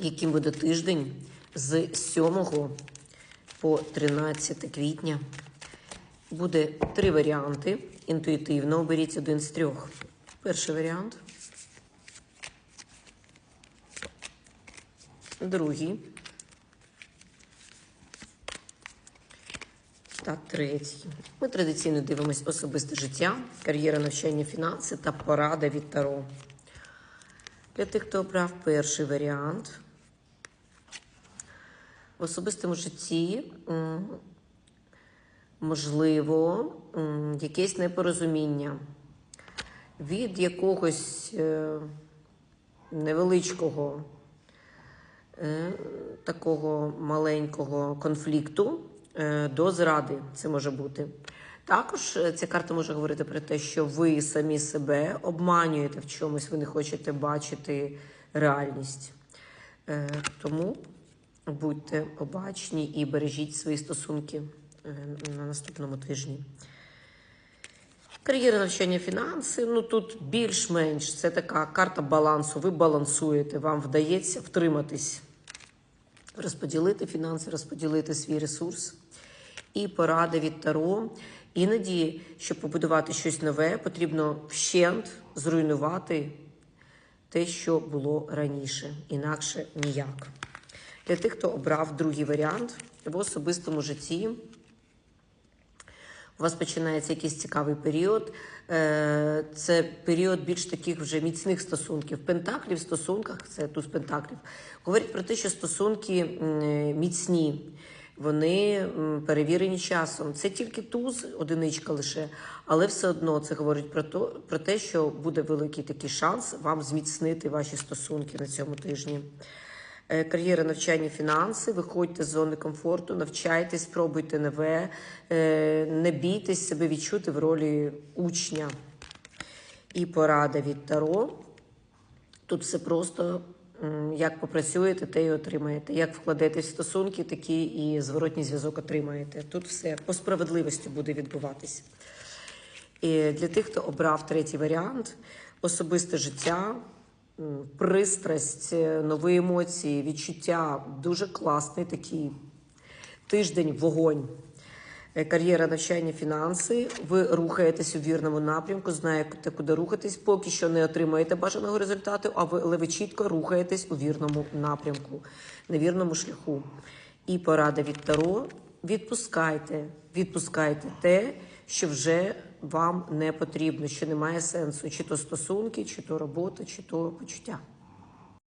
яким буде тиждень з 7 по 13 квітня. Буде три варіанти. Інтуїтивно оберіть один з трьох. Перший варіант. Другий. Та третій. Ми традиційно дивимось особисте життя, кар'єра, навчання, фінанси та порада від Таро. Для тих, хто обрав перший варіант, в особистому житті можливо якесь непорозуміння від якогось е, невеличкого е, такого маленького конфлікту е, до зради. Це може бути. Також е, ця карта може говорити про те, що ви самі себе обманюєте в чомусь, ви не хочете бачити реальність. Е, Тому будьте обачні і бережіть свої стосунки е, на наступному тижні. Кар'єра навчання фінанси. Ну тут більш-менш це така карта балансу. Ви балансуєте, вам вдається втриматись, розподілити фінанси, розподілити свій ресурс. І порада від Таро. Іноді, щоб побудувати щось нове, потрібно вщент зруйнувати те, що було раніше, інакше ніяк. Для тих, хто обрав другий варіант в особистому житті. У вас починається якийсь цікавий період. Е, Це період більш таких вже міцних стосунків. Пентаклів в стосунках, це туз пентаклів, говорить про те, що стосунки міцні, вони перевірені часом. Це тільки туз, одиничка лише, але все одно це говорить про, то, про те, що буде великий такий шанс вам зміцнити ваші стосунки на цьому тижні. Е, Кар'єра, навчання, фінанси. Виходьте з зони комфорту, навчайтесь, пробуйте нове, е, не бійтесь себе відчути в ролі учня. І порада від Таро. Тут все просто. Як попрацюєте, те й отримаєте. Як вкладетесь в стосунки, такий і зворотній зв'язок отримаєте. Тут все по справедливості буде відбуватись. І для тих, хто обрав третій варіант, особисте життя, пристрасть, е, нові емоції, відчуття дуже класний такий тиждень вогонь. Е, Кар'єра, навчання, фінанси. Ви рухаєтесь у вірному напрямку, знаєте, куди рухатись. Поки що не отримаєте бажаного результату, а ви, але ви чітко рухаєтесь у вірному напрямку, на вірному шляху. І порада від Таро. Відпускайте, відпускайте те, що вже вам не потрібно, що не має сенсу, чи то стосунки, чи то робота, чи то почуття.